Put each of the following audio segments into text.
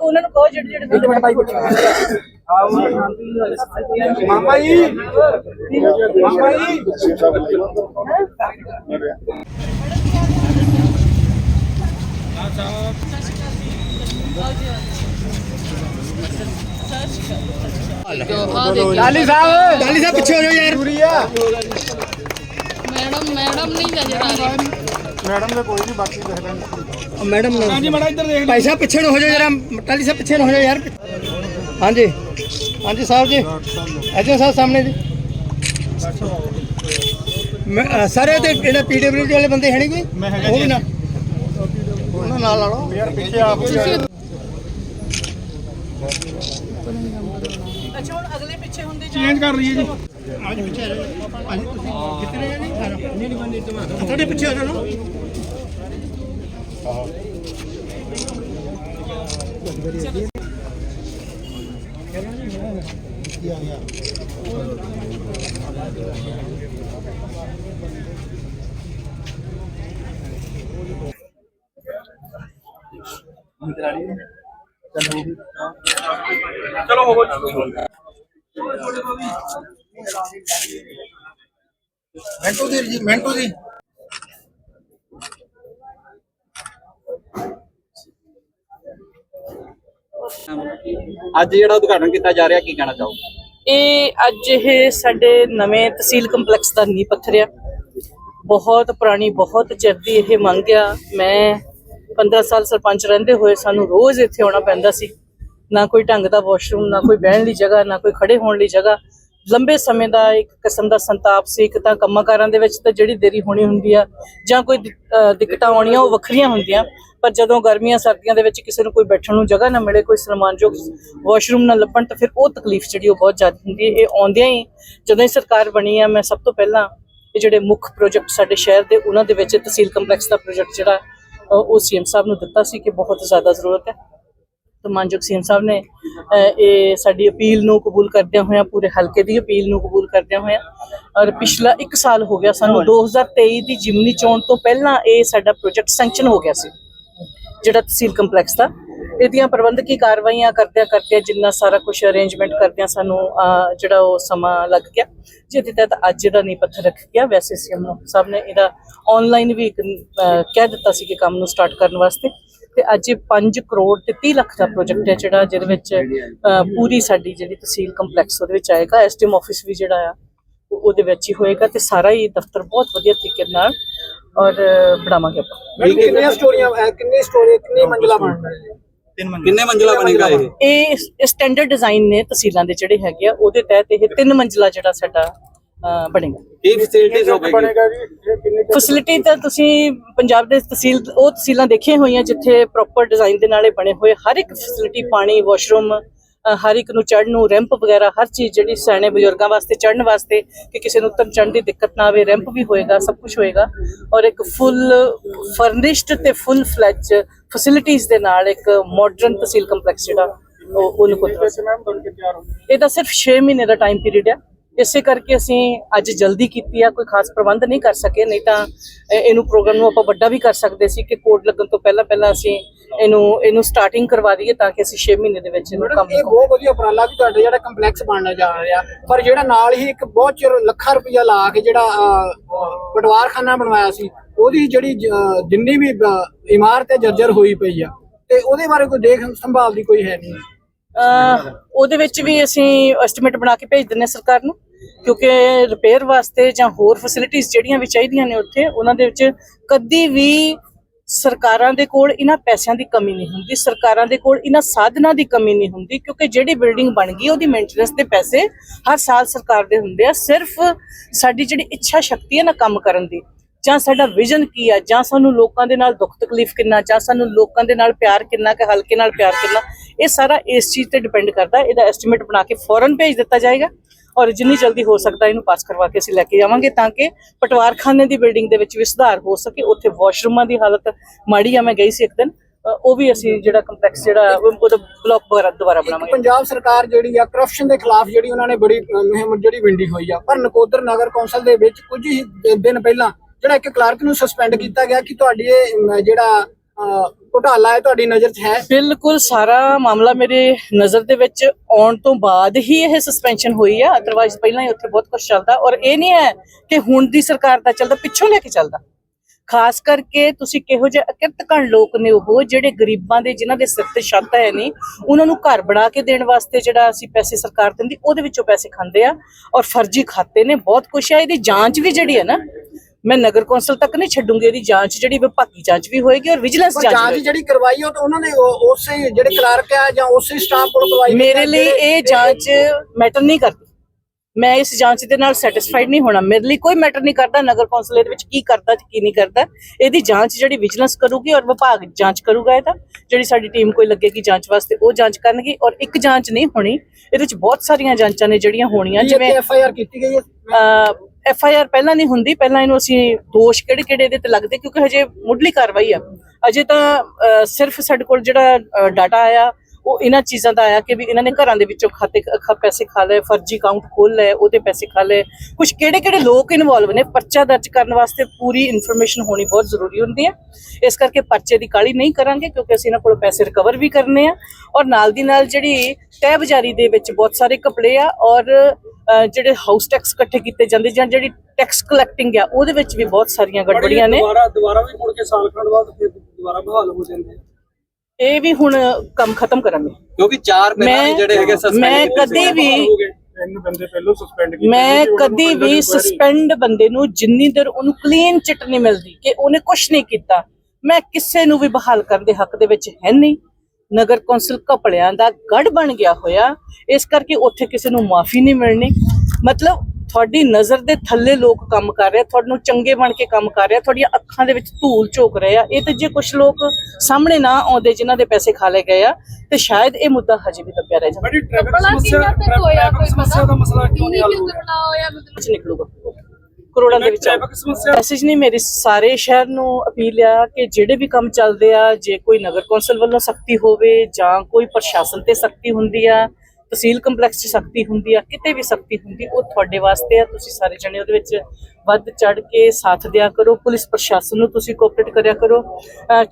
ਉਹਨਾਂ ਨੂੰ ਕਹੋ ਜਿਹੜੇ ਜਿਹੜੇ ਇੱਕ ਮਿੰਟ ਭਾਈ ਪੁੱਛੋ। ਮਾਮਾ ਜੀ। ਮਾਮਾ ਜੀ। ਲਾਲੀ ਸਾਹਿਬ। ਲਾਲੀ ਸਾਹਿਬ ਪਿੱਛੇ ਹੋ ਜਾਓ ਯਾਰ। ਮੈਡਮ ਮੈਡਮ ਨਹੀਂ ਨਜ਼ਰ ਆ ਰਹੀ। ਮੈਡਮ ਦੇ ਕੋਈ ਨਹੀਂ ਬਾਕੀ ਦੇਖਦਾ ਨਹੀਂ ਮੈਡਮ ਹਾਂਜੀ ਮੜਾ ਇੱਧਰ ਦੇਖ ਭਾਈ ਸਾਹਿਬ ਪਿੱਛੇ ਨੂੰ ਹੋ ਜਾਓ ਜਰਾ ਲਾਲੀ ਸਾਹਿਬ ਪਿੱਛੇ ਨੂੰ ਹੋ ਜਾਓ ਯਾਰ। ਹਾਂਜੀ। ਹਾਂਜੀ ਸਾਹਿਬ ਜੀ। ਐਜੋ ਸਾਹਿਬ ਸਾਹਮਣੇ ਜੀ। ਸਾਰੇ ਤੇ ਜਿਹੜਾ ਪੀਡਬਲਯੂ ਵਾਲੇ ਬੰਦੇ ਹੈ ਨਹੀਂ ਕੋਈ? ਉਹ। ਵੀ ਨਾ। ਉਹਨਾਂ ਨਾਲ ਲਾ ਲਓ ਯਾਰ ਪਿੱਛੇ ਆਪ ਅੱਛਾ ਹੁਣ ਅਗਲੇ ਪਿੱਛੇ ਹੁੰਦੇ ਜਾ ਚੇਂਜ ਕਰ ਲਈਏ ਜੀ। ਅੱਜ ਪਿੱਛੇ ਆ ਜਾਓ। ਹਾਂਜੀ ਤੁਸੀਂ ਕਿੱਥੇ ਰਹਿ ਨਹੀਂ? ਨਹੀਂ ਨਹੀਂ ਬੰਦੇ ਤੁਹਾਡੇ ਪਿੱਛੇ ਹੋ ਜਾਓ ਚਲੋ ਹੋਵੋ ਮੈਂਟੂ ਦੀ ਜੀ ਮੈਂਟੂ ਦੀ। ਅੱਜ ਜਿਹੜਾ ਉਦਘਾਟਨ ਕੀਤਾ ਜਾ ਰਿਹਾ ਕੀ ਕਹਿਣਾ ਚਾਹੋਗੇ? ਇਹ ਅੱਜ ਇਹ ਸਾਡੇ ਨਵੇਂ ਤਹਿਸੀਲ ਕੰਪਲੈਕਸ ਦਾ ਨੀਂਹ ਪੱਥਰ ਆ। ਬਹੁਤ ਪੁਰਾਣੀ ਬਹੁਤ ਚਿਰ ਦੀ ਇਹ ਮੰਗ ਆ। ਮੈਂ 15 ਸਾਲ ਸਰਪੰਚ ਰਹਿੰਦੇ ਹੋਏ ਸਾਨੂੰ ਰੋਜ਼ ਇੱਥੇ ਆਉਣਾ ਪੈਂਦਾ ਸੀ। ਨਾ ਕੋਈ ਢੰਗ ਦਾ ਵਾਸ਼ਰੂਮ ਨਾ ਕੋਈ ਬਹਿਣ ਲਈ ਜਗ੍ਹਾ ਨਾ ਕੋਈ ਖੜੇ ਹੋਣ ਲਈ ਜਗ੍ਹਾ। ਲੰਬੇ ਸਮੇਂ ਦਾ ਇੱਕ ਕਿਸਮ ਦਾ ਸੰਤਾਪ ਸੀ, ਇੱਕ ਤਾਂ ਕੰਮਾਂ-ਕਾਰਾਂ ਦੇ ਵਿੱਚ ਤਾਂ ਜਿਹੜੀ ਦੇਰੀ ਹੋਣੀ ਹੁੰਦੀ ਆ, ਜਾਂ ਕੋਈ ਦਿੱਕਤਾਂ ਆਉਣੀਆਂ ਉਹ ਵੱਖਰੀਆਂ ਹੁੰਦੀਆਂ, ਪਰ ਜਦੋਂ ਗਰਮੀਆਂ, ਸਰਦੀਆਂ ਦੇ ਵਿੱਚ ਕਿਸੇ ਨੂੰ ਕੋਈ ਬੈਠਣ ਨੂੰ ਜਗ੍ਹਾ ਨਾ ਮਿਲੇ, ਕੋਈ ਸਨਮਾਨਯੋਗ ਵਾਸ਼ਰੂਮ ਨਾ ਲੱਭਣ, ਤਾਂ ਫਿਰ ਉਹ ਤਕਲੀਫ ਜਿਹੜੀ ਉਹ ਬਹੁਤ ਜ਼ਿਆਦਾ ਹੁੰਦੀ ਹੈ, ਇਹ ਆਉਂਦਿਆਂ ਹੀ ਜਦੋਂ ਹੀ ਸਰਕਾਰ ਬਣੀ ਆ, ਮੈਂ ਸਭ ਤੋਂ ਪਹਿਲਾਂ ਇਹ ਜਿਹੜੇ ਮੁੱਖ ਪ੍ਰੋਜੈਕਟ ਸਾਡੇ ਸ਼ਹਿਰ ਦੇ, ਉਹਨਾਂ ਦੇ ਵਿੱਚ ਤਹਿਸੀਲ ਕੰਪਲੈਕਸ ਦਾ ਪ੍ਰੋਜੈਕਟ ਜਿਹੜਾ, ਅਹ ਉਹ ਸੀਐਮ ਸਾਹਿਬ ਨੂੰ ਦਿੱਤਾ ਸੀ ਕਿ ਬਹੁਤ ਜ਼ਿਆਦਾ ਜ਼ਰੂਰਤ ਹੈ। ਤਾਂ ਮਾਨਯੋਗ ਸੀਐਮ ਸਾਹਿਬ ਨੇ ਇਹ ਸਾਡੀ ਅਪੀਲ ਨੂੰ ਕਬੂਲ ਕਰਦਿਆਂ ਹੋਇਆਂ ਪੂਰੇ ਹਲਕੇ ਦੀ ਅਪੀਲ ਨੂੰ ਕਬੂਲ ਕਰਦਿਆਂ ਹੋਇਆਂ ਔਰ ਪਿਛਲਾ 1 ਸਾਲ ਹੋ ਗਿਆ ਸਾਨੂੰ 2023 ਦੀ ਜਿਮਨੀ ਚੋਣ ਤੋਂ ਪਹਿਲਾਂ ਇਹ ਸਾਡਾ ਪ੍ਰੋਜੈਕਟ ਸੈਂਕਸ਼ਨ ਹੋ ਗਿਆ ਸੀ ਜਿਹੜਾ ਤਹਿਸੀਲ ਕੰਪਲੈਕਸ ਦਾ। ਇਹਦੀਆਂ ਪ੍ਰਬੰਧਕੀ ਕਾਰਵਾਈਆਂ ਕਰਦਿਆਂ ਕਰਦਿਆਂ ਜਿੰਨਾ ਸਾਰਾ ਕੁਝ ਅਰੇਂਜਮੈਂਟ ਕਰਦਿਆਂ ਸਾਨੂੰ ਜਿਹੜਾ ਉਹ ਸਮਾਂ ਲੱਗ ਗਿਆ ਜਿਹਦੇ ਤਹਿਤ ਅੱਜ ਇਹਦਾ ਨੀਂਹ ਪੱਥਰ ਰੱਖ ਗਿਆ। ਵੈਸੇ ਸੀਐਮ ਸਾਹਿਬ ਨੇ ਇਹਦਾ ਆਨਲਾਈਨ ਵੀ ਇੱਕ, ਕਹਿ ਦਿੱਤਾ ਸੀ ਕਿ ਕੰਮ ਨੂੰ ਸਟਾਰਟ ਕਰਨ ਵਾਸਤੇ। ਤੇ ਅੱਜ ਇਹ 5 ਕਰੋੜ ਤੇ 30 ਲੱਖ ਦਾ ਪ੍ਰੋਜੈਕਟ ਹੈ ਜਿਹੜਾ ਜਿਹਦੇ ਵਿੱਚ ਪੂਰੀ ਸਾਡੀ ਜਿਹੜੀ ਤਹਿਸੀਲ ਕੰਪਲੈਕਸ ਉਹਦੇ ਵਿੱਚ ਆਏਗਾ। ਐਸਟੀਐਮ ਆਫਿਸ ਵੀ ਜਿਹੜਾ ਆ ਉਹ- ਉਹਦੇ ਵਿੱਚ ਹੀ ਹੋਏਗਾ ਤੇ ਸਾਰਾ ਹੀ ਦਫ਼ਤਰ ਬਹੁਤ ਵਧੀਆ ਤਰੀਕੇ ਨਾਲ ਔਰ ਬਣਾਵਾਂਗੇ ਆਪਾਂ। ਕਿੰਨੀਆਂ ਸਟੋਰੀਆਂ ਕਿੰਨੀ ਸਟੋਰੀ ਕਿੰਨੀ ਮੰਜ਼ਲਾ ਬਣਨਾ ਹੈ ਕਿੰਨੇ ਮੰਜ਼ਿਲਾ ਬਣੇਗਾ ਇਹ? ਇਹ ਸਟੈਂਡਰਡ ਡਿਜ਼ਾਈਨ ਨੇ ਤਹਿਸੀਲਾਂ ਦੇ ਜਿਹੜੇ ਹੈਗੇ ਆ ਉਹਦੇ ਤਹਿਤ ਇਹ ਤਿੰਨ ਮੰਜ਼ਲਾ ਜਿਹੜਾ ਸਾਡਾ ਬਣੇਗਾ। ਕੀ ਫੈਸਿਲਿਟੀਜ਼ ਹੋਵੇਗੀ ਬਣੇਗਾ ਜੀ ਇਹ ਕਿੰਨੇ ਕੁ- ਫੈਸਿਲਿਟੀ ਤਾਂ ਤੁਸੀਂ ਪੰਜਾਬ ਦੇ ਤਹਿਸੀਲ ਉਹ ਤਹਿਸੀਲਾਂ ਦੇਖੀਆਂ ਹੋਈਆਂ ਜਿੱਥੇ ਪ੍ਰੋਪਰ ਡਿਜ਼ਾਈਨ ਦੇ ਨਾਲੇ ਬਣੇ ਹੋਏ ਹਰ ਇੱਕ ਫੈਸਿਲਿਟੀ ਪਾਣੀ ਵਾਸ਼ਰੂਮ ਹਰ ਇੱਕ ਨੂੰ ਚੜ੍ਹਨ ਨੂੰ ਰੈਂਪ ਵਗੈਰਾ ਹਰ ਚੀਜ਼ ਜਿਹੜੀ ਸਿਆਣੇ ਬਜ਼ੁਰਗਾਂ ਵਾਸਤੇ ਚੜ੍ਹਨ ਵਾਸਤੇ ਕਿ ਕਿਸੇ ਨੂੰ ਉਤਰਨ ਚੜ੍ਹਨ ਦੀ ਦਿੱਕਤ ਨਾ ਆਵੇ ਰੈਂਪ ਵੀ ਹੋਏਗਾ ਸਭ ਕੁਝ ਹੋਏਗਾ। ਔਰ ਇੱਕ ਫੁੱਲ ਫਰਨਿਸ਼ਡ ਤੇ ਫੁੱਲ ਫਲੈਜ ਫੈਸਿਲਿਟੀਆਂ ਦੇ ਨਾਲ ਇੱਕ ਮਾਡਰਨ ਤਹਿਸੀਲ ਕੰਪਲੈਕਸ ਜਿਹੜਾ ਉਹ ਉਹਨੂੰ ਕੋਲ ਵੈਸੇ ਮੈਮ ਬਣ ਕੇ ਤਿਆਰ ਹੋ ਇਹਦਾ ਸਿਰਫ 6 ਮਹੀਨੇ ਦਾ ਟਾਈਮ ਪੀਰੀਅਡ ਹੈ ਇਸੇ ਕਰਕੇ ਅਸੀਂ ਅੱਜ ਜਲਦੀ ਕੀਤੀ ਆ ਕੋਈ ਖਾਸ ਪ੍ਰਬੰਧ ਨਹੀਂ ਕਰ ਸਕੇ ਨਹੀਂ ਤਾਂ ਇਹ- ਇਹਨੂੰ ਪ੍ਰੋਗਰਾਮ ਨੂੰ ਆਪਾਂ ਵੱਡਾ ਵੀ ਕਰ ਸਕਦੇ ਸੀ ਕਿ ਕੋਡ ਲੱਗਣ ਤੋਂ ਪਹਿਲਾਂ ਪਹਿਲਾਂ ਅਸੀਂ ਇਹਨੂੰ ਇਹਨੂੰ ਸਟਾਰਟਿੰਗ ਕਰਵਾ ਦਈਏ ਤਾਂ ਕਿ ਅਸੀਂ 6 ਮਹੀਨੇ ਦੇ ਵਿੱਚ ਇਹਨੂੰ ਕੰਮ ਇਹ ਬਹੁਤ ਵਧੀਆ ਉਪਰਾਲਾ ਵੀ ਤੁਹਾਡੇ ਜਿਹੜਾ ਕੰਪਲੈਕਸ ਬਣਨਾ ਜਾ ਰਿਹਾ ਪਰ ਜਿਹੜਾ ਨਾਲ ਹੀ ਇੱਕ ਬਹੁਤ ਚਿਰ ਲੱਖਾਂ ਰੁਪਇਆ ਲਾ ਕੇ ਜਿਹੜਾ ਪਟਵਾਰਖਾਨਾ ਬਣਵਾਇਆ ਸੀ ਉਹਦੀ ਜਿਹੜੀ ਜਿੰਨੀ ਵੀ ਇਮਾਰਤ ਹੈ ਜਰਜਰ ਹੋਈ ਪਈ ਆ ਤੇ ਉਹਦੇ ਬਾਰੇ ਕੋਈ ਦੇਖ ਸੰਭਾਲ ਦੀ ਕੋਈ ਹੈ ਨਹੀਂ। ਉਹਦੇ ਵਿੱਚ ਵੀ ਅਸੀਂ ਐਸਟੀਮੇਟ ਬਣਾ ਕੇ ਭੇਜ ਦਿੰਨੇ ਸਰਕਾਰ ਨੂੰ, ਕਿਉਂਕਿ ਰਿਪੇਅਰ ਵਾਸਤੇ ਜਾਂ ਹੋਰ ਫੈਸਿਲਿਟੀਆਂ ਜਿਹੜੀਆਂ ਵੀ ਚਾਹੀਦੀਆਂ ਨੇ ਉੱਥੇ, ਉਹਨਾਂ ਦੇ ਵਿੱਚ ਕਦੀ ਵੀ ਸਰਕਾਰਾਂ ਦੇ ਕੋਲ ਇਹਨਾਂ ਪੈਸਿਆਂ ਦੀ ਕਮੀ ਨਹੀਂ ਹੁੰਦੀ, ਸਰਕਾਰਾਂ ਦੇ ਕੋਲ ਇਹਨਾਂ ਸਾਧਨਾਂ ਦੀ ਕਮੀ ਨਹੀਂ ਹੁੰਦੀ, ਕਿਉਂਕਿ ਜਿਹੜੀ ਬਿਲਡਿੰਗ ਬਣ ਗਈ, ਉਹਦੀ ਮੇਨਟੇਨੈਂਸ ਦੇ ਪੈਸੇ ਹਰ ਸਾਲ ਸਰਕਾਰ ਦੇ ਹੁੰਦੇ ਆ, ਸਿਰਫ ਸਾਡੀ ਜਿਹੜੀ ਇੱਛਾ ਸ਼ਕਤੀ ਹੈ ਨਾ ਕੰਮ ਕਰਨ ਦੀ ਜਾਂ ਸਾਡਾ ਵਿਜ਼ਨ ਕੀ ਆ? ਜਾਂ ਸਾਨੂੰ ਲੋਕਾਂ ਦੇ ਨਾਲ ਦੁੱਖ ਤਕਲੀਫ ਕਿੰਨਾ? ਜਾਂ ਸਾਨੂੰ ਲੋਕਾਂ ਦੇ ਨਾਲ ਪਿਆਰ ਕਿੰਨਾ ਕਿ ਹਲਕੇ ਨਾਲ ਪਿਆਰ ਕਿੰਨਾ? ਇਹ ਸਾਰਾ ਇਸ ਚੀਜ਼ ਤੇ ਡਿਪੈਂਡ ਕਰਦਾ। ਇਹਦਾ ਐਸਟੀਮੇਟ ਬਣਾ ਕੇ ਫੌਰਨ ਭੇਜ ਦਿੱਤਾ ਜਾਏਗਾ ਔਰ ਜਿੰਨੀ ਜਲਦੀ ਹੋ ਸਕਦਾ ਇਹਨੂੰ ਪਾਸ ਕਰਵਾ ਕੇ ਅਸੀਂ ਲੈ ਕੇ ਜਾਵਾਂਗੇ ਤਾਂ ਕਿ ਪਟਵਾਰਖਾਨੇ ਦੀ ਬਿਲਡਿੰਗ ਦੇ ਵਿੱਚ ਵੀ ਸੁਧਾਰ ਹੋ ਸਕੇ। ਉੱਥੇ ਵਾਸ਼ਰੂਮਾਂ ਦੀ ਹਾਲਤ ਮਾੜੀ ਆ ਮੈਂ ਗਈ ਸੀ ਇੱਕ ਦਿਨ। ਉਹ ਵੀ ਅਸੀਂ ਜਿਹੜਾ ਕੰਪਲੈਕਸ ਜਿਹੜਾ ਉਹ- ਉਹਦਾ ਬਲਾਕ ਵਗੈਰਾ ਦੁਬਾਰਾ ਬਣਾਵਾਂਗੇ। ਪੰਜਾਬ ਸਰਕਾਰ ਜਿਹੜੀ ਆ ਕਰਪਸ਼ਨ ਦੇ ਖਿਲਾਫ ਜਿਹੜੀ ਉਹਨਾਂ ਨੇ ਬੜੀ ਮੁਹਿੰਮ ਜਿਹੜੀ ਵਿੰਡੀ ਹੋਈ ਆ। ਪਰ ਨਕੋਦਰ ਨਗਰ ਕੌਂਸਲ ਦੇ ਵਿੱਚ ਕੁਝ ਹੀ ਦਿਨ ਪਹਿਲਾਂ ਜਿਹੜਾ ਇੱਕ ਕਲਰਕ ਨੂੰ ਸਸਪੈਂਡ ਕੀਤਾ ਗਿਆ ਕਿ ਤੁਹਾਡੀ ਇਹ ਅਮ, ਜਿਹੜਾ ਅਹ, ਘੁਟਾਲਾ ਹੈ ਤੁਹਾਡੀ ਨਜ਼ਰ 'ਚ ਹੈ? ਬਿਲਕੁਲ ਸਾਰਾ ਮਾਮਲਾ ਮੇਰੇ ਨਜ਼ਰ ਦੇ ਵਿੱਚ ਆਉਣ ਤੋਂ ਬਾਅਦ ਹੀ ਇਹ ਸਸਪੈਂਸ਼ਨ ਹੋਈ ਆ। ਅਦਰਵਾਈਜ਼ ਪਹਿਲਾਂ ਹੀ ਉੱਥੇ ਬਹੁਤ ਕੁਝ ਚੱਲਦਾ। ਔਰ ਇਹ ਨਹੀਂ ਹੈ ਕਿ ਹੁਣ ਦੀ ਸਰਕਾਰ ਦਾ ਚੱਲਦਾ ਪਿੱਛੋਂ ਲੈ ਕੇ ਚੱਲਦਾ। ਖਾਸ ਕਰਕੇ ਤੁਸੀਂ ਕਿਹੋ ਜਿਹੇ ਅਕਿਰਤਕਣ ਲੋਕ ਨੇ ਉਹ ਜਿਹੜੇ ਗਰੀਬਾਂ ਦੇ ਜਿਨ੍ਹਾਂ ਦੇ ਸਿਰ ਤੇ ਛੱਤ ਹੈ ਨਹੀਂ ਉਹਨਾਂ ਨੂੰ ਘਰ ਬਣਾ ਕੇ ਦੇਣ ਵਾਸਤੇ ਜਿਹੜਾ ਅਸੀਂ ਪੈਸੇ ਸਰਕਾਰ ਦਿੰਦੀ ਉਹਦੇ ਵਿੱਚੋਂ ਪੈਸੇ ਖਾਂਦੇ ਆ। ਔਰ ਫਰਜ਼ੀ ਖਾਤੇ ਨੇ ਬਹੁਤ ਕੁਛ ਆ ਇਹਦੀ ਜਾਂਚ ਵੀ ਜਿਹੜੀ ਹੈ ਨਾ ਮੈਂ ਨਗਰ ਕੌਂਸਲ ਤੱਕ ਨਹੀਂ ਛੱਡੂੰਗੀ ਇਹਦੀ ਜਾਂਚ ਜਿਹੜੀ ਵਿਭਾਗੀ ਜਾਂਚ ਵੀ ਹੋਏਗੀ ਔਰ ਵਿਜੀਲੈਂਸ ਜਾਂਚ ਜਾਂਚ ਹੋਏਗੀ। ਜਿਹੜੀ ਕਰਵਾਈ ਉਹ ਤਾਂ ਉਹਨਾਂ ਨੇ ਉਹ- ਉਸੇ ਜਿਹੜੇ ਕਲਰਕ ਆ ਜਾਂ ਉਸੇ ਸਟਾਫ ਕੋਲ ਕਰਵਾਈ ਮੇਰੇ ਲਈ ਇਹ ਜਾਂਚ ਮੈਟਰ ਨਹੀਂ ਕਰਦੀ। ਮੈਂ ਇਸ ਜਾਂਚ ਦੇ ਨਾਲ ਸੈਟੀਸਫਾਈਡ ਨਹੀਂ ਹੋਣਾ। ਮੇਰੇ ਲਈ ਕੋਈ ਮੈਟਰ ਨਹੀਂ ਕਰਦਾ ਨਗਰ ਕੌਂਸਲ ਇਹਦੇ ਵਿੱਚ ਕੀ ਕਰਦਾ ਤੇ ਕੀ ਨਹੀਂ ਕਰਦਾ। ਇਹਦੀ ਜਾਂਚ ਜਿਹੜੀ ਵਿਜੀਲੈਂਸ ਕਰੂਗੀ ਔਰ ਵਿਭਾਗ ਜਾਂਚ ਕਰੂਗਾ ਇਹਦਾ। ਜਿਹੜੀ ਸਾਡੀ ਟੀਮ ਕੋਈ ਲੱਗੇਗੀ ਜਾਂਚ ਵਾਸਤੇ ਉਹ ਜਾਂਚ ਕਰਨਗੀ ਔਰ ਇੱਕ ਜਾਂਚ ਨਹੀਂ ਹੋਣੀ। ਇਹਦੇ ਵਿੱਚ ਬਹੁਤ ਸਾਰੀਆਂ ਜਾਂਚਾਂ ਨੇ ਜਿਹੜੀਆਂ ਹੋਣੀਆਂ ਜਿਵੇਂ ਐਫ ਆਈ ਆਰ ਕੀਤੀ ਗਈ ਹੈ। ਐਫ ਆਈ ਆਰ ਪਹਿਲਾਂ ਨਹੀਂ ਹੁੰਦੀ, ਪਹਿਲਾਂ ਇਹਨੂੰ ਅਸੀਂ ਦੋਸ਼ ਕਿਹੜੇ ਕਿਹੜੇ ਇਹਦੇ ਤੇ ਲੱਗਦੇ, ਕਿਉਂਕਿ ਹਜੇ ਮੁੱਢਲੀ ਕਾਰਵਾਈ ਆ। ਅਜੇ ਤਾਂ ਸਿਰਫ ਸਾਡੇ ਕੋਲ ਜਿਹੜਾ ਡਾਟਾ ਆਇਆ ਉਹ ਇਹਨਾਂ ਚੀਜ਼ਾਂ ਦਾ ਆਇਆ ਕਿ ਵੀ ਇਹਨਾਂ ਨੇ ਘਰਾਂ ਦੇ ਵਿੱਚੋਂ ਖਾਤੇ ਪੈਸੇ ਖਾ ਲਏ ਫਰਜ਼ੀ ਅਕਾਊਂਟ ਖੋਲ ਲਏ ਉਹਦੇ ਪੈਸੇ ਖਾ ਲਏ। ਕੁਝ ਕਿਹੜੇ ਕਿਹੜੇ ਲੋਕ ਇਨਵੋਲਵ ਨੇ ਪਰਚਾ ਦਰਜ ਕਰਨ ਵਾਸਤੇ ਪੂਰੀ ਇਨਫੋਰਮੇਸ਼ਨ ਹੋਣੀ ਬਹੁਤ ਜ਼ਰੂਰੀ ਹੁੰਦੀ ਹੈ। ਇਸ ਕਰਕੇ ਪਰਚੇ ਦੀ ਕਾਲੀ ਨਹੀਂ ਕਰਾਂਗੇ ਕਿਉਂਕਿ ਅਸੀਂ ਇਹਨਾਂ ਕੋਲੋਂ ਪੈਸੇ ਰਿਕਵਰ ਵੀ ਕਰਨੇ ਆ। ਔਰ ਨਾਲ ਦੀ ਨਾਲ ਜਿਹੜੀ ਤਹਿ ਬਜ਼ਾਰੀ ਦੇ ਵਿੱਚ ਬਹੁਤ ਸਾਰੇ ਕਪੜੇ ਆ ਔਰ ਜਿਹੜੇ ਹਾਊਸ ਟੈਕਸ ਇਕੱਠੇ ਕੀਤੇ ਜਾਂਦੇ ਜਾਂ ਜਿਹੜੀ ਟੈਕਸ ਕਲੈਕਟਿੰਗ ਆ ਉਹਦੇ ਵਿੱਚ ਵੀ ਬਹੁਤ ਸਾਰੀਆਂ ਗੜਬੜੀਆਂ ਨੇ। ਦੁਬਾਰਾ ਦੁਬਾਰਾ ਵੀ ਮੁੜ ਕੇ ਸਾਲ ਖੰਡ ਬਾਅਦ ਫਿਰ ਦੁਬਾਰਾ ਬਹਾਲ ਹੋ ਜਾਂਦੇ ਆ। ਇਹ ਵੀ ਹੁਣ ਕੰਮ ਖਤਮ ਕਰਾਂਗੇ। ਕਿਉਂਕਿ ਚਾਰ ਪਹਿਲਾਂ ਜਿਹੜੇ ਹੈਗੇ suspend ਮੈਂ ਕਦੀ। ਵੀ ਤਿੰਨ ਬੰਦੇ ਪਹਿਲਾਂ ਸਸਪੈਂਡ ਕੀਤੇ ਮੈਂ ਕਦੀ ਵੀ ਸਸਪੈਂਡ ਬੰਦੇ ਨੂੰ ਜਿੰਨੀ ਦੇਰ ਉਹਨੂੰ ਕਲੀਨ ਚਿੱਟ ਨਹੀਂ ਮਿਲਦੀ ਕਿ ਉਹਨੇ ਕੁਝ ਨਹੀਂ ਕੀਤਾ ਮੈਂ ਕਿਸੇ ਨੂੰ ਵੀ ਬਹਾਲ ਕਰਨ ਦੇ ਹੱਕ ਦੇ ਵਿੱਚ ਹੈ ਨਹੀਂ। ਨਗਰ ਕੌਂਸਲ ਘਪਲਿਆਂ ਦਾ ਗੜ ਬਣ ਗਿਆ ਹੋਇਆ ਇਸ ਕਰਕੇ ਉੱਥੇ ਕਿਸੇ ਨੂੰ ਮਾਫੀ ਨਹੀਂ ਮਿਲਣੀ। ਮਤਲਬ ਤੁਹਾਡੀ ਨਜ਼ਰ ਦੇ ਥੱਲੇ ਲੋਕ ਕੰਮ ਕਰ ਰਹੇ ਆ, ਤੁਹਾਨੂੰ ਚੰਗੇ ਬਣ ਕੇ ਕੰਮ ਕਰ ਰਹੇ ਆ, ਤੁਹਾਡੀਆਂ ਅੱਖਾਂ ਦੇ ਵਿੱਚ ਧੂਲ ਝੋਕ ਰਹੇ ਆ। ਇਹ ਤੇ ਜੇ ਕੁਝ ਲੋਕ ਸਾਹਮਣੇ ਨਾ ਆਉਂਦੇ ਜਿਨ੍ਹਾਂ ਦੇ ਪੈਸੇ ਖਾ ਲਏ ਗਏ ਆ ਤੇ ਸ਼ਾਇਦ ਇਹ ਮੁੱਦਾ ਹਜੇ ਵੀ ਦੱਬਿਆ ਰਹਿ ਜਾਂਦਾ ਬੜੀ ਟ੍ਰੈਫਿਕ ਬੜਾ ਸਮੱਸਿਆ ਕਿੰਨਾ ਤੱਕ ਹੋਇਆ ਟ੍ਰੈਫਿਕ ਕੋਈ ਸਮੱਸਿਆ ਦਾ ਮਸਲਾ ਕਿਉਂ ਨਹੀਂ ਹੱਲ ਹੋ ਕਿੰਨਾ ਰਿਹਾ ਹੋਇਆ ਮਤਲਬ? ਵਿੱਚ ਨਿਕਲੂਗਾ। ਕਰੋੜਾਂ ਦੇ ਵਿੱਚ ਮੈਸੇਜ ਨਹੀਂ ਮੇਰੀ ਸਾਰੇ ਸ਼ਹਿਰ ਨੂੰ ਅਪੀਲ ਆ ਕਿ ਜਿਹੜੇ ਵੀ ਕੰਮ ਚੱਲਦੇ ਆ ਜੇ ਕੋਈ ਨਗਰ ਕੌਂਸਲ ਵੱਲੋਂ ਸਖਤੀ ਹੋਵੇ ਜਾਂ ਕੋਈ ਪ੍ਰਸ਼ਾਸਨ ਤੇ ਸਖਤੀ ਹੁੰਦੀ ਆ ਤਹਿਸੀਲ ਕੰਪਲੈਕਸ 'ਚ ਸਖਤੀ ਹੁੰਦੀ ਆ, ਕਿਤੇ ਵੀ ਸਖਤੀ ਹੁੰਦੀ, ਉਹ ਤੁਹਾਡੇ ਵਾਸਤੇ ਆ। ਤੁਸੀਂ ਸਾਰੇ ਜਣੇ ਉਹਦੇ ਵਿੱਚ ਵੱਧ ਚੜ ਕੇ ਸਾਥ ਦਿਆ ਕਰੋ। ਪੁਲਿਸ ਪ੍ਰਸ਼ਾਸਨ ਨੂੰ ਤੁਸੀਂ ਕੋਆਪਰੇਟ ਕਰਿਆ ਕਰੋ।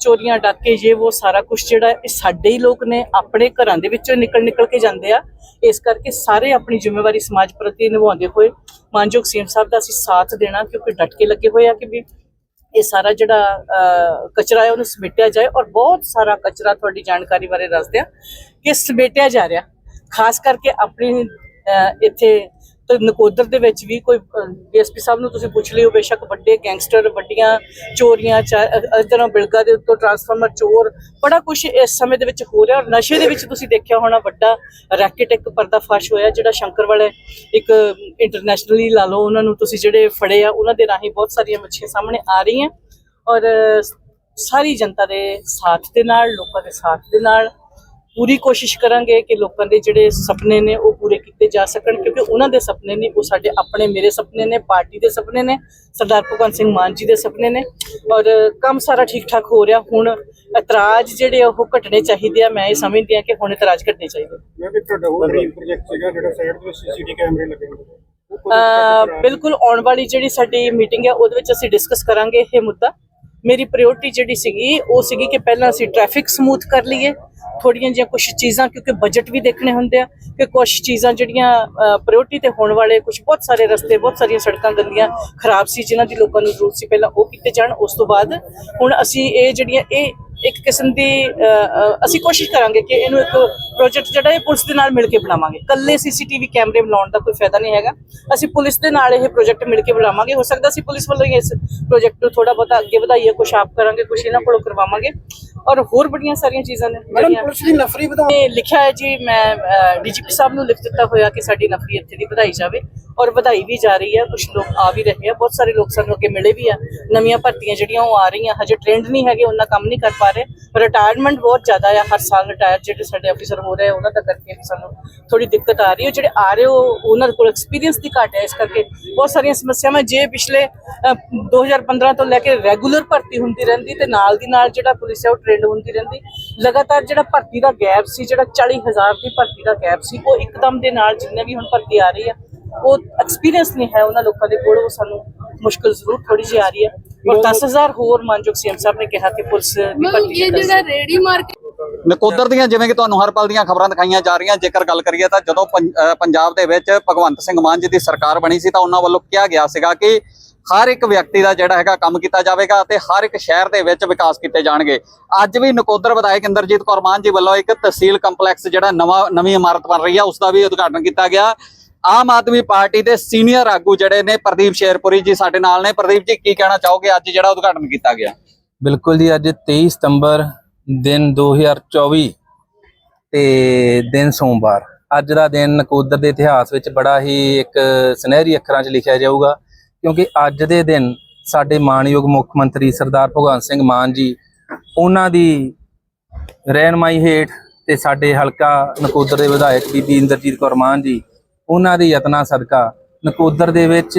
ਚੋਰੀਆਂ, ਡਾਕੇ, ਜੇ ਉਹ ਸਾਰਾ ਕੁਝ ਜਿਹੜਾ ਇਹ ਸਾਡੇ ਹੀ ਲੋਕ ਨੇ, ਆਪਣੇ ਘਰਾਂ ਦੇ ਵਿੱਚੋਂ ਨਿਕਲ ਨਿਕਲ ਕੇ ਜਾਂਦੇ ਆ। ਇਸ ਕਰਕੇ ਸਾਰੇ ਆਪਣੀ ਜ਼ਿੰਮੇਵਾਰੀ ਸਮਾਜ ਪ੍ਰਤੀ ਨਿਭਾਉਂਦੇ ਹੋਏ ਮਾਨਯੋਗ ਸੀਐਮ ਸਾਹਿਬ ਦਾ ਅਸੀਂ ਸਾਥ ਦੇਣਾ, ਕਿਉਂਕਿ ਡਟ ਕੇ ਲੱਗੇ ਹੋਏ ਆ ਕਿ ਵੀ ਇਹ ਸਾਰਾ ਜਿਹੜਾ ਕਚਰਾ ਹੈ ਉਹਨੂੰ ਸਮੇਟਿਆ ਜਾਏ। ਔਰ ਬਹੁਤ ਸਾਰਾ ਕਚਰਾ ਤੁਹਾਡੀ ਜਾਣਕਾਰੀ ਬਾਰੇ ਦੱਸਦੇ ਆ ਕਿ ਸਮੇਟਿਆ ਜਾ ਰਿਹਾ। ਖਾਸ ਕਰਕੇ ਆਪਣੀ ਇੱਥੇ ਤੇ ਨਕੋਦਰ ਦੇ ਵਿੱਚ ਵੀ ਕੋਈ ਡੀਐਸਪੀ ਸਾਹਿਬ ਨੂੰ ਤੁਸੀਂ ਪੁੱਛ ਲਿਓ, ਬੇਸ਼ੱਕ ਵੱਡੇ ਗੈਂਗਸਟਰ, ਵੱਡੀਆਂ ਚੋਰੀਆਂ ਇਧਰੋਂ ਬਿਲਗਾ ਦੇ ਉੱਤੋਂ ਟਰਾਂਸਫਾਰਮਰ ਚੋਰ, ਬੜਾ ਕੁਝ ਇਸ ਸਮੇਂ ਦੇ ਵਿੱਚ ਹੋ ਰਿਹਾ ਔਰ ਨਸ਼ੇ ਦੇ ਵਿੱਚ ਤੁਸੀਂ ਦੇਖਿਆ ਹੋਣਾ ਵੱਡਾ ਰੈਕਟ ਇੱਕ ਪਰਦਾਫਾਸ਼ ਹੋਇਆ ਜਿਹੜਾ ਸ਼ੰਕਰ ਵਾਲੇ ਇੱਕ ਇੰਟਰਨੈਸ਼ਨਲੀ ਲਾ ਲਓ, ਉਹਨਾਂ ਨੂੰ ਤੁਸੀਂ ਜਿਹੜੇ ਫੜੇ ਆ, ਉਹਨਾਂ ਦੇ ਰਾਹੀਂ ਬਹੁਤ ਸਾਰੀਆਂ ਮੱਛੀਆਂ ਸਾਹਮਣੇ ਆ ਰਹੀਆਂ ਔਰ ਸਾਰੀ ਜਨਤਾ ਦੇ ਸਾਥ ਦੇ ਨਾਲ, ਲੋਕਾਂ ਦੇ ਸਾਥ ਦੇ ਨਾਲ ਪੂਰੀ ਕੋਸ਼ਿਸ਼ ਕਰਾਂਗੇ ਕਿ ਲੋਕਾਂ ਦੇ ਜਿਹੜੇ ਸੁਪਨੇ ਨੇ ਉਹ ਪੂਰੇ ਕੀਤੇ ਜਾ ਸਕਣ ਕਿਉਂਕਿ ਉਹਨਾਂ ਦੇ ਸੁਪਨੇ ਨਹੀਂ ਉਹ ਸਾਡੇ ਆਪਣੇ ਮੇਰੇ ਸੁਪਨੇ ਨੇ ਪਾਰਟੀ ਦੇ ਸੁਪਨੇ ਨੇ ਸਰਦਾਰ ਭਗਵੰਤ ਸਿੰਘ ਮਾਨ ਜੀ ਦੇ ਸੁਪਨੇ ਨੇ ਔਰ ਕੰਮ ਸਾਰਾ ਠੀਕ ਠਾਕ ਹੋ ਰਿਹਾ। ਹੁਣ ਇਤਰਾਜ਼ ਜਿਹੜੇ ਆ ਉਹ ਘਟਣੇ ਚਾਹੀਦੇ ਆ। ਮੈਂ ਇਹ ਸਮਝਦੀ ਆ ਕਿ ਹੁਣ ਇਤਰਾਜ਼ ਘਟਣੇ ਚਾਹੀਦੇ ਮੈਂ ਵੀ ਤੁਹਾਡਾ ਹੋਰ ਡ੍ਰੀਮ ਪ੍ਰੋਜੈਕਟ ਸੀਗਾ ਜਿਹੜਾ ਸਾਈਡ ਤੇ ਸੀਸੀਟੀ ਕੈਮਰੇ ਲੱਗੇ ਹੁੰਦੇ ਨੇ। ਉਹ ਕਦੋਂ ਤੱਕ ਅਹ ਤਿਆਰ ਬਿਲਕੁਲ ਆਉਣ ਵਾਲੀ ਜਿਹੜੀ ਸਾਡੀ ਮੀਟਿੰਗ ਹੈ ਉਹਦੇ ਵਿੱਚ ਅਸੀਂ ਡਿਸਕਸ ਕਰਾਂਗੇ ਇਹ ਮੁੱਦਾ। ਮੇਰੀ ਪ੍ਰਾਇੋਰਟੀ ਜਿਹੜੀ ਸੀਗੀ ਉਹ ਸੀਗੀ ਕਿ ਪਹਿਲਾਂ ਅਸੀਂ ਟ੍ਰੈਫਿਕ ਸਮੂਥ ਕਰ ਲਈਏ। ਥੋੜੀਆਂ ਜਿਹੀਆਂ ਕੁਝ ਚੀਜ਼ਾਂ, ਕਿਉਂਕਿ ਬਜਟ ਵੀ ਦੇਖਣੇ ਹੁੰਦੇ ਆ, ਕਿ ਕੁਝ ਚੀਜ਼ਾਂ ਜਿਹੜੀਆਂ ਪ੍ਰਾਇੋਰਟੀ ਤੇ ਹੋਣ ਵਾਲੇ ਕੁਝ ਬਹੁਤ ਸਾਰੇ ਰਸਤੇ, ਬਹੁਤ ਸਾਰੀਆਂ ਸੜਕਾਂ ਗੰਦੀਆਂ ਖਰਾਬ ਸੀ, ਜਿਨ੍ਹਾਂ ਦੀ ਲੋਕਾਂ ਨੂੰ ਜ਼ਰੂਰਤ ਸੀ, ਪਹਿਲਾਂ ਉਹ ਕੀਤੇ ਜਾਣ, ਉਸ ਤੋਂ ਬਾਅਦ ਹੁਣ ਅਸੀਂ ਇਹ ਜਿਹੜੀਆਂ, ਇਹ ਇੱਕ ਕਿਸਮ ਦੀ ਅਸੀਂ ਕੋਸ਼ਿਸ਼ ਕਰਾਂਗੇ ਕਿ ਇਹਨੂੰ ਇੱਕ ਪ੍ਰੋਜੈਕਟ ਜਿਹੜਾ ਇਹ ਪੁਲਿਸ ਦੇ ਨਾਲ ਮਿਲ ਕੇ ਬਣਾਵਾਂਗੇ। ਕੱਲੇ ਸੀਸੀਟੀਵੀ ਕੈਮਰੇ ਬਣਾਉਣ ਦਾ ਕੋਈ ਫਾਇਦਾ ਨਹੀਂ ਹੈਗਾ। ਅਸੀਂ ਪੁਲਿਸ ਦੇ ਨਾਲ ਇਹ ਪ੍ਰੋਜੈਕਟ ਮਿਲ ਕੇ ਬਣਾਵਾਂਗੇ। ਹੋ ਸਕਦਾ ਅਸੀਂ ਪੁਲਿਸ ਵੱਲੋਂ ਹੀ ਇਸ ਪ੍ਰੋਜੈਕਟ ਨੂੰ ਥੋੜਾ ਬਹੁਤਾ ਅੱਗੇ ਵਧਾਈਏ ਕੁਝ ਆਪ ਕਰਾਂਗੇ ਕੁਝ ਇਹਨਾਂ ਕੋਲੋਂ ਕਰਵਾਵਾਂਗੇ। ਔਰ ਹੋਰ ਬੜੀਆਂ ਸਾਰੀਆਂ ਚੀਜ਼ਾਂ ਨੇ ਮੈਡਮ ਪੁਲਿਸ ਦੀ ਨਫਰੀ ਵਧਾਉਣ ਇਹ ਲਿਖਿਆ ਹੈ ਜੀ ਮੈਂ ਡੀਜੀਪੀ ਸਾਹਿਬ ਨੂੰ ਲਿਖ ਦਿੱਤਾ ਹੋਇਆ ਕਿ ਸਾਡੀ ਨਫਰੀ ਇੱਥੇ ਦੀ ਵਧਾਈ ਜਾਵੇ ਔਰ ਵਧਾਈ ਵੀ ਜਾ ਰਹੀ ਹੈ ਕੁਝ ਲੋਕ ਆ ਵੀ ਰਹੇ ਆ ਬਹੁਤ ਸਾਰੇ ਲੋਕ ਸਾਨੂੰ ਅੱਗੇ ਮਿਲੇ ਵੀ ਆ ਨਵੀਆਂ ਭਰਤੀਆਂ ਜਿਹੜੀਆਂ ਉਹ ਆ ਰਹੀਆਂ ਹਜੇ ਟ੍ਰੈਂਡ ਨਹੀਂ ਹੈਗੇ ਉਹਨਾਂ ਕੰਮ ਨਹੀਂ ਕਰ ਪਾ ਰਹੇ ਰਿਟਾਇਰਮੈਂਟ ਬਹੁਤ ਜ਼ਿਆਦਾ ਆ ਹਰ ਸਾਲ ਰਿਟਾਇਰ ਜਿਹੜੇ ਸਾਡੇ ਅਫੀਸਰ ਹੋ ਰਹੇ ਉਹਨਾਂ ਦਾ ਕਰਕੇ ਸਾਨੂੰ ਥੋੜੀ ਦਿੱਕਤ ਆ ਰਹੀ ਹੈ ਜਿਹੜੇ ਆ ਰਹੇ ਉਹ ਉਹਨਾਂ ਕੋਲ ਐਕਸਪੀਰੀਅੰਸ ਦੀ ਘਾਟ ਹੈ ਇਸ ਕਰਕੇ ਬਹੁਤ ਸਾਰੀਆਂ ਸਮੱਸਿਆਵਾਂ ਜੇ ਪਿਛਲੇ ਅ, 2015 ਤੋਂ ਲੈ ਕੇ ਰੈਗੂਲਰ ਭਰਤੀ ਹੁੰਦੀ ਰਹਿੰਦੀ ਤੇ ਨਾਲ ਦੀ ਨਾਲ ਜਿਹੜਾ ਪੁਲਿਸ ਹੈ ਉਹ ਟ੍ਰੈਂਡ ਹੁੰਦੀ ਰਹਿੰਦੀ। ਲਗਾਤਾਰ ਜਿਹੜਾ ਭਰਤੀ ਦਾ ਗੈਪ ਸੀ ਜਿਹੜਾ 40000 ਦੀ ਭਰਤੀ ਦਾ ਗੈਪ ਸੀ ਉਹ ਇੱਕਦਮ ਦੇ ਨਾਲ ਜਿੰਨੇ ਵੀ ਹੁਣ ਭਰਤੀ ਆ ਰਹੀ ਆ ਉਹ ਐਕਸਪੀਰੀਅੰਸ ਨਹੀਂ ਹੈ ਉਹਨਾਂ ਲੋਕਾਂ ਦੇ ਕੋਲ ਉਹ ਸਾਨੂੰ ਮੁਸ਼ਕਲ ਜ਼ਰੂਰ ਥੋੜੀ ਜਿਹੀ ਆ ਰਹੀ ਹੈ ਔਰ 10000 ਹੋਰ ਮਾਨਯੋਗ ਸੀਐਮ ਸਾਹਿਬ ਨੇ ਕਿਹਾ ਕਿ ਪੁਲਿਸ ਦੀ ਭਰਤੀ ਇਹ ਜਿਹੜਾ ਰੇੜੀ ਮਾਰਕੀਟ ਨਕੋਦਰ ਦੀਆਂ ਜਿਵੇਂ ਕਿ ਤੁਹਾਨੂੰ ਹਰ ਪਲ ਦੀਆਂ ਖਬਰਾਂ ਦਿਖਾਈਆਂ ਜਾ ਰਹੀਆਂ ਜੇਕਰ ਗੱਲ ਕਰੀਏ ਤਾਂ ਜਦੋਂ ਪੰਜਾਬ ਦੇ ਵਿੱਚ ਭਗਵੰਤ ਸਿੰਘ ਮਾਨ ਜੀ ਦੀ ਸਰਕਾਰ ਬਣੀ ਸੀ ਤਾਂ ਉਹਨਾਂ ਵੱਲੋਂ ਕਿਹਾ ਗਿਆ ਸੀਗਾ ਕਿ ਹਰ ਇੱਕ ਵਿਅਕਤੀ ਦਾ ਜਿਹੜਾ ਹੈਗਾ ਕੰਮ ਕੀਤਾ ਜਾਵੇਗਾ ਅਤੇ ਹਰ ਇੱਕ ਸ਼ਹਿਰ ਦੇ ਵਿੱਚ ਵਿਕਾਸ ਕੀਤੇ ਜਾਣਗੇ। ਅੱਜ ਵੀ ਨਕੋਦਰ ਵਿਧਾਇਕ ਇੰਦਰਜੀਤ ਕੌਰ ਮਾਨ ਜੀ ਵੱਲੋਂ ਇੱਕ ਤਹਿਸੀਲ ਕੰਪਲੈਕਸ ਜਿਹੜਾ ਨਵਾਂ, ਨਵੀਂ ਇਮਾਰਤ ਬਣ ਰਹੀ ਹੈ ਉਸ ਦਾ ਵੀ ਉਦਘਾਟਨ ਕੀਤਾ ਗਿਆ। ਆਮ ਆਦਮੀ ਪਾਰਟੀ ਦੇ ਸੀਨੀਅਰ ਆਗੂ ਜਿਹੜੇ ਨੇ ਪ੍ਰਦੀਪ ਸ਼ੇਰਪੁਰੀ ਜੀ ਸਾਡੇ ਨਾਲ ਨੇ। ਪ੍ਰਦੀਪ ਜੀ, ਕੀ ਕਹਿਣਾ ਚਾਹੋਗੇ? ਅੱਜ ਜਿਹੜਾ ਉਦਘਾਟਨ ਕੀਤਾ ਗਿਆ। ਬਿਲਕੁਲ ਜੀ, ਅੱਜ 23 ਸਤੰਬਰ ਦਿਨ 2024 ਤੇ ਦਿਨ ਸੋਮਵਾਰ। ਅੱਜ ਦਾ ਦਿਨ ਨਕੋਦਰ ਦੇ ਇਤਿਹਾਸ ਵਿੱਚ ਬੜਾ ਹੀ ਇੱਕ ਸੁਨਹਿਰੀ ਅੱਖਰਾਂ 'ਚ ਲਿਖਿਆ ਜਾਊਗਾ। ਕਿਉਂਕਿ ਅੱਜ ਦੇ ਦਿਨ ਸਾਡੇ ਮਾਨਯੋਗ ਮੁੱਖ ਮੰਤਰੀ ਸਰਦਾਰ ਭਗਵੰਤ ਸਿੰਘ ਮਾਨ ਜੀ, ਉਹਨਾਂ ਦੀ ਰਹਿਨਮਾਈ ਹੇਠ ਤੇ ਸਾਡੇ ਹਲਕਾ ਨਕੋਦਰ ਦੇ ਵਿਧਾਇਕ ਬੀਬੀ ਇੰਦਰਜੀਤ ਕੌਰ ਮਾਨ ਜੀ, ਉਹਨਾਂ ਦੇ ਯਤਨਾਂ ਸਦਕਾ ਨਕੋਦਰ ਦੇ ਵਿੱਚ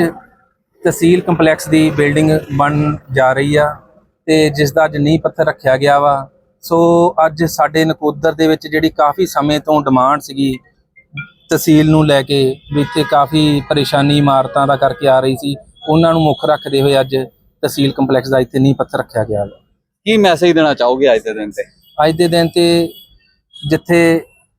ਤਹਿਸੀਲ ਕੰਪਲੈਕਸ ਦੀ ਬਿਲਡਿੰਗ ਬਣ ਜਾ ਰਹੀ ਆ ਤੇ ਜਿਸ ਦਾ ਅੱਜ ਨੀਂਹ ਪੱਥਰ ਰੱਖਿਆ ਗਿਆ ਵਾ। ਸੋ ਅੱਜ ਸਾਡੇ ਨਕੋਦਰ ਦੇ ਵਿੱਚ ਜਿਹੜੀ ਕਾਫੀ ਸਮੇਂ ਤੋਂ ਡਿਮਾਂਡ ਸੀਗੀ ਤਹਿਸੀਲ ਨੂੰ ਲੈ ਕੇ, ਵੀ ਇੱਥੇ ਕਾਫੀ ਪਰੇਸ਼ਾਨੀ ਇਮਾਰਤਾਂ ਦਾ ਕਰਕੇ ਆ ਰਹੀ ਸੀ। ਉਹਨਾਂ ਨੂੰ ਮੁੱਖ ਰੱਖਦੇ ਹੋਏ ਅੱਜ ਤਹਿਸੀਲ ਕੰਪਲੈਕਸ ਦਾ ਇੱਥੇ ਨੀਂਹ ਪੱਥਰ ਰੱਖਿਆ ਗਿਆ ਵਾ। ਕੀ ਮੈਸੇਜ ਦੇਣਾ ਚਾਹੋਗੇ ਅੱਜ ਦੇ ਦਿਨ ਤੇ? ਅੱਜ ਦੇ ਦਿਨ ਤੇ ਜਿੱਥੇ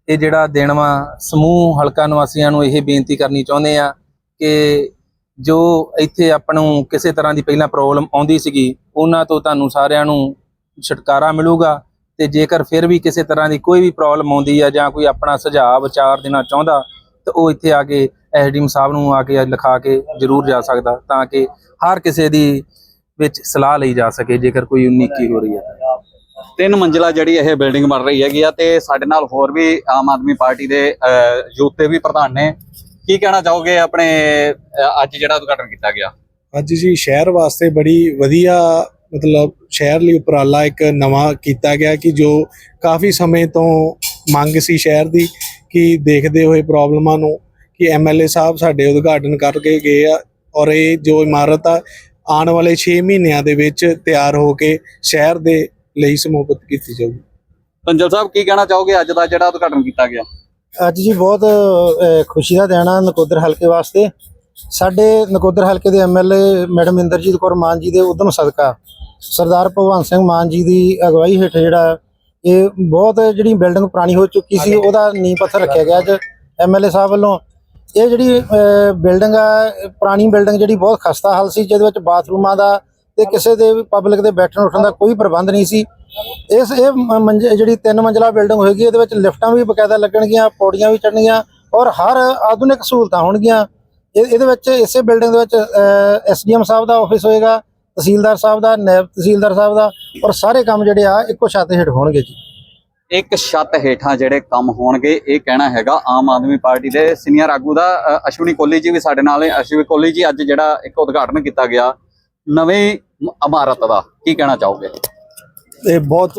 ਇਹ ਜਿਹੜਾ ਦਿਨ ਵਾ ਸਮੂਹ ਹਲਕਾ ਨਿਵਾਸੀਆਂ ਨੂੰ ਇਹ ਬੇਨਤੀ ਕਰਨੀ ਚਾਹੁੰਦੇ ਆ ਕਿ ਜੋ ਇੱਥੇ ਆਪਾਂ ਨੂੰ ਕਿਸੇ ਤਰ੍ਹਾਂ ਦੀ ਪਹਿਲਾਂ ਪ੍ਰੋਬਲਮ ਆਉਂਦੀ ਸੀਗੀ ਉਹਨਾਂ ਤੋਂ ਤੁਹਾਨੂੰ ਸਾਰਿਆਂ ਨੂੰ ਛੁਟਕਾਰਾ ਮਿਲੂਗਾ ਤੇ ਜੇਕਰ ਫਿਰ ਵੀ ਕਿਸੇ ਤਰ੍ਹਾਂ ਦੀ ਕੋਈ ਵੀ ਪ੍ਰੋਬਲਮ ਆਉਂਦੀ ਆ ਜਾਂ ਕੋਈ ਆਪਣਾ ਸੁਝਾਅ ਵਿਚਾਰ ਦੇਣਾ ਚਾਹੁੰਦਾ ਤਾਂ ਉਹ ਇੱਥੇ ਆ ਕੇ ਐਸਡੀਐਮ ਸਾਹਿਬ ਨੂੰ ਆ ਕੇ ਲਿਖਾ ਕੇ ਜ਼ਰੂਰ ਜਾ ਸਕਦਾ ਤਾਂ ਕਿ ਹਰ ਕਿਸੇ ਦੀ ਵਿੱਚ ਸਲਾਹ ਲਈ ਜਾ ਸਕੇ ਜੇਕਰ ਕੋਈ ਉਨੀਕੀ ਹੋ ਰਹੀ ਹੈ। ਤਿੰਨ ਮੰਜ਼ਿਲਾ ਜਿਹੜੀ ਇਹ ਬਿਲਡਿੰਗ ਬਣ ਰਹੀ ਹੈਗੀ ਆ ਤੇ ਸਾਡੇ ਨਾਲ ਹੋਰ ਵੀ ਆਮ ਆਦਮੀ ਪਾਰਟੀ ਦੇ ਯੂਥ ਦੇ ਵੀ ਪ੍ਰਧਾਨ ਨੇ ਕੀ ਕਹਿਣਾ ਚਾਹੋਗੇ ਆਪਣੇ ਅੱਜ ਜਿਹੜਾ ਉਦਘਾਟਨ ਕੀਤਾ ਗਿਆ ਅੱਜ ਜੀ ਸ਼ਹਿਰ ਵਾਸਤੇ ਬੜੀ ਵਧੀਆ ਮਤਲਬ ਸ਼ਹਿਰ ਲਈ ਉਪਰਾਲਾ ਇੱਕ ਨਵਾਂ ਕੀਤਾ ਗਿਆ ਕਿ ਜੋ ਕਾਫੀ ਸਮੇਂ ਤੋਂ ਮੰਗ ਸੀ ਸ਼ਹਿਰ ਦੀ ਕਿ ਦੇਖਦੇ ਹੋਏ ਪ੍ਰੋਬਲਮਾਂ ਨੂੰ ਕਿ ਐਮਐਲਏ ਸਾਹਿਬ ਸਾਡੇ ਉਦਘਾਟਨ ਕਰਕੇ ਗਏ ਆ ਔਰ ਇਹ ਜੋ ਇਮਾਰਤ ਆ ਆਉਣ ਵਾਲੇ 6 ਮਹੀਨਿਆਂ ਦੇ ਵਿੱਚ ਤਿਆਰ ਹੋ ਕੇ ਸ਼ਹਿਰ ਦੇ ਲਈ ਸਮਰਪਿਤ ਕੀਤੀ ਜਾਊਗੀ। ਪੰਜਲ ਸਾਹਿਬ ਕੀ ਕਹਿਣਾ ਚਾਹੋਗੇ? ਅੱਜ ਦਾ ਜਿਹੜਾ ਉਦਘਾਟਨ ਕੀਤਾ ਗਿਆ। ਅੱਜ ਜੀ ਬਹੁਤ ਖੁਸ਼ੀ ਦਾ ਦਿਨ ਆ ਨਕੋਦਰ ਹਲਕੇ ਵਾਸਤੇ। ਸਾਡੇ ਨਕੋਦਰ ਹਲਕੇ ਦੇ ਐਮਐਲਏ ਮੈਡਮ ਇੰਦਰਜੀਤ ਕੌਰ ਮਾਨ ਜੀ ਦੇ ਉਦਮ ਸਦਕਾ ਸਰਦਾਰ ਭਗਵੰਤ ਸਿੰਘ ਮਾਨ ਜੀ ਦੀ ਅਗਵਾਈ ਹੇਠ ਜਿਹੜਾ ਇਹ ਬਹੁਤ ਜਿਹੜੀ ਬਿਲਡਿੰਗ ਪੁਰਾਣੀ ਹੋ ਚੁੱਕੀ ਸੀ ਉਹਦਾ ਨੀਂਹ ਪੱਥਰ ਰੱਖਿਆ ਗਿਆ ਅੱਜ। ਐਮਐਲਏ ਸਾਹਿਬ ਵੱਲੋਂ ਇਹ ਜਿਹੜੀ ਬਿਲਡਿੰਗ ਆ, ਪੁਰਾਣੀ ਬਿਲਡਿੰਗ ਜਿਹੜੀ ਬਹੁਤ ਖਸਤਾ ਹਾਲ ਸੀ, ਜਿਹਦੇ ਵਿੱਚ ਬਾਥਰੂਮਾਂ ਦਾ ਤੇ ਕਿਸੇ ਦੇ ਪਬਲਿਕ ਦੇ ਬੈਠਣ ਉੱਠਣ ਦਾ ਕੋਈ ਪ੍ਰਬੰਧ ਨਹੀਂ ਸੀ। ਇਸ, ਇਹ ਮ- ਮੰਜ, ਜਿਹੜੀ ਤਿੰਨ ਮੰਜ਼ਲਾ ਬਿਲਡਿੰਗ ਹੋਏਗੀ, ਇਹਦੇ ਵਿੱਚ ਲਿਫਟਾਂ ਵੀ ਬਕਾਇਦਾ ਲੱਗਣਗੀਆਂ, ਪੌੜੀਆਂ ਵੀ ਚੜਨਗੀਆਂ ਔਰ ਹਰ ਆਧੁਨਿਕ ਸਹੂਲਤਾਂ ਹੋਣਗੀਆਂ। ਇਹ, ਇਹਦੇ ਵਿੱਚ, ਇਸੇ ਬਿਲਡਿੰਗ ਦੇ ਵਿੱਚ ਐਸਡੀਐਮ ਸਾਹਿਬ ਦਾ ਆਫਿਸ ਹੋਏਗਾ, ਤਹਿਸੀਲਦਾਰ ਸਾਹਿਬ ਦਾ, ਨਾਇਬ ਤਹਿਸੀਲਦਾਰ ਸਾਹਿਬ ਦਾ ਔਰ ਸਾਰੇ ਕੰਮ ਜਿਹੜੇ ਆ, ਇੱਕੋ ਛੱਤ ਹੇਠ ਹੋਣਗੇ ਜੀ। ਇੱਕ ਛੱਤ ਹੇਠਾਂ ਜਿਹੜੇ ਕੰਮ ਹੋਣਗੇ, ਇਹ ਕਹਿਣਾ ਹੈਗਾ ਆਮ ਆਦਮੀ ਪਾਰਟੀ ਦੇ ਸੀਨੀਅਰ ਆਗੂ ਦਾ ਅਸ਼ਵਨੀ ਕੋਹਲੀ ਜੀ ਵੀ ਸਾਡੇ ਨਾਲ ਨੇ। ਅਸ਼ਵਨੀ ਕੋਹਲੀ ਜੀ, ਅੱਜ ਜਿਹੜਾ ਇੱਕ ਉਦਘਾਟਨ ਕੀਤਾ ਗਿਆ ਨਵੇਂ ਇਮਾਰਤ ਦਾ, ਕੀ ਕਹਿਣਾ ਚਾਹੋਗੇ? ਇਹ ਬਹੁਤ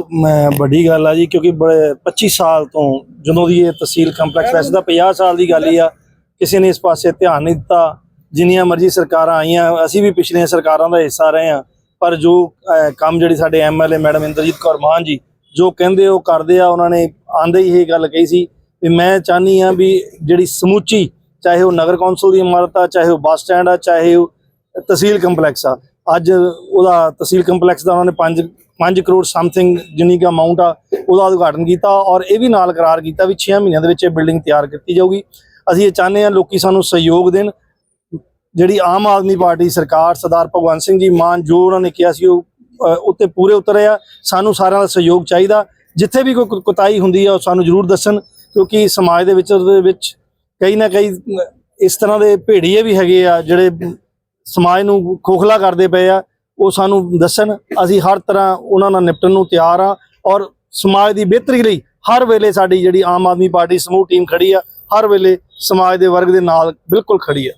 ਵੱਡੀ ਗੱਲ ਆ ਜੀ, ਕਿਉਂਕਿ ਬੜੇ 25 ਸਾਲ ਤੋਂ ਜਦੋਂ ਦੀ ਇਹ ਤਹਿਸੀਲ ਕੰਪਲੈਕਸ, ਵੈਸੇ ਤਾਂ 50 ਸਾਲ ਦੀ ਗੱਲ ਹੀ ਆ, ਕਿਸੇ ਨੇ ਇਸ ਪਾਸੇ ਧਿਆਨ ਨਹੀਂ ਦਿੱਤਾ, ਜਿੰਨੀਆਂ ਮਰਜ਼ੀ ਸਰਕਾਰਾਂ ਆਈਆਂ, ਅਸੀਂ ਵੀ ਪਿਛਲੀਆਂ ਸਰਕਾਰਾਂ ਦਾ ਹਿੱਸਾ ਰਹੇ ਆ ਪਰ ਜੋ ਕੰਮ ਜਿਹੜੀ ਸਾਡੇ ਐਮਐਲਏ ਮੈਡਮ ਇੰਦਰਜੀਤ ਕੌਰ ਮਾਨ ਜੀ ਜੋ ਕਹਿੰਦੇ ਉਹ ਕਰਦੇ ਆ, ਉਹਨਾਂ ਨੇ ਆਂਦੇ ਹੀ ਇਹ ਗੱਲ ਕਹੀ ਸੀ ਵੀ ਮੈਂ ਚਾਹਨੀ ਆ ਵੀ ਜਿਹੜੀ ਸਮੁੱਚੀ, ਚਾਹੇ ਉਹ ਨਗਰ ਕੌਂਸਲ ਦੀ ਇਮਾਰਤ ਆ, ਚਾਹੇ ਉਹ ਬੱਸ ਸਟੈਂਡ ਆ, ਚਾਹੇ ਉਹ ਤਹਿਸੀਲ ਕੰਪਲੈਕਸ ਆ, ਅੱਜ ਉਹਦਾ ਤਹਿਸੀਲ ਕੰਪਲੈਕਸ ਦਾ ਉਹਨਾਂ ਨੇ 5 5 ਕਰੋੜ ਸਮਥਿੰਗ ਜਿੰਨੀ ਕੁ ਅਮਾਉਂਟ ਆ, ਉਹਦਾ ਉਦਘਾਟਨ ਕੀਤਾ ਔਰ ਇਹ ਵੀ ਨਾਲ ਕਰਾਰ ਕੀਤਾ ਵੀ 6 ਮਹੀਨਿਆਂ ਦੇ ਵਿੱਚ ਇਹ ਬਿਲਡਿੰਗ ਤਿਆਰ ਕੀਤੀ ਜਾਊਗੀ। ਅਸੀਂ ਇਹ ਚਾਹੁੰਦੇ ਹਾਂ ਲੋਕੀ ਸਾਨੂੰ ਸਹਿਯੋਗ ਦੇਣ। ਜਿਹੜੀ ਆਮ ਆਦਮੀ ਪਾਰਟੀ ਸਰਕਾਰ ਸਰਦਾਰ ਭਗਵੰਤ ਸਿੰਘ ਜੀ ਮਾਨ ਜੋ ਉਹਨਾਂ ਨੇ ਕਿਹਾ ਸੀ ਉਹ ਉੱਤੇ ਪੂਰੇ ਉਤਰੇ ਆ ਸਾਨੂੰ ਸਾਰਿਆਂ ਦਾ ਸਹਿਯੋਗ ਚਾਹੀਦਾ। ਜਿੱਥੇ ਵੀ ਕੋਈ ਕੁਤਾਈ ਹੁੰਦੀ ਆ, ਉਹ ਸਾਨੂੰ ਜ਼ਰੂਰ ਦੱਸਣ, ਕਿਉਂਕਿ ਸਮਾਜ ਦੇ ਵਿੱਚ ਉਹਦੇ ਵਿੱਚ ਕਈ ਨਾ ਕਈ ਇਸ ਤਰ੍ਹਾਂ ਦੇ ਭੇੜੀਏ ਵੀ ਹੈਗੇ ਆ, ਜਿਹੜੇ ਸਮਾਜ ਨੂੰ ਖੋਖਲਾ ਕਰਦੇ ਪਏ ਆ, ਉਹ ਸਾਨੂੰ ਦੱਸਣ। ਅਸੀਂ ਹਰ ਤਰ੍ਹਾਂ ਉਹਨਾਂ ਨਾਲ ਨਿਪਟਣ ਨੂੰ ਤਿਆਰ ਆ ਔਰ ਸਮਾਜ ਦੀ ਬਿਹਤਰੀ ਲਈ ਹਰ ਵੇਲੇ ਸਾਡੀ ਜਿਹੜੀ ਆਮ ਆਦਮੀ ਪਾਰਟੀ ਸਮੂਹ ਟੀਮ ਖੜੀ ਆ, ਹਰ ਵੇਲੇ ਸਮਾਜ ਦੇ ਵਰਗ ਦੇ ਨਾਲ ਬਿਲਕੁਲ ਖੜੀ ਆ।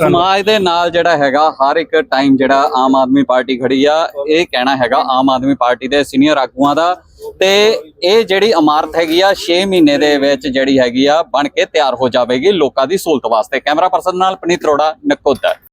ਸਮਾਜ ਦੇ ਨਾਲ ਜਿਹੜਾ ਹੈਗਾ, ਹਰ ਇੱਕ ਟਾਈਮ ਜਿਹੜਾ ਆਮ ਆਦਮੀ ਪਾਰਟੀ ਖੜੀ ਆ, ਇਹ ਕਹਿਣਾ ਹੈਗਾ ਆਮ ਆਦਮੀ ਪਾਰਟੀ ਦੇ ਸੀਨੀਅਰ ਆਗੂਆਂ ਦਾ। ਤੇ ਇਹ ਜਿਹੜੀ ਇਮਾਰਤ ਹੈਗੀ ਆ 6 ਮਹੀਨੇ ਦੇ ਵਿੱਚ ਜਿਹੜੀ ਹੈਗੀ ਆ, ਬਣ ਕੇ ਤਿਆਰ ਹੋ ਜਾਵੇਗੀ ਲੋਕਾਂ ਦੀ ਸਹੂਲਤ ਵਾਸਤੇ। ਕੈਮਰਾ ਪਰਸਨ ਨਾਲ ਪਨੀਤ ਅਰੋੜਾ, ਨਕੋਦਰ।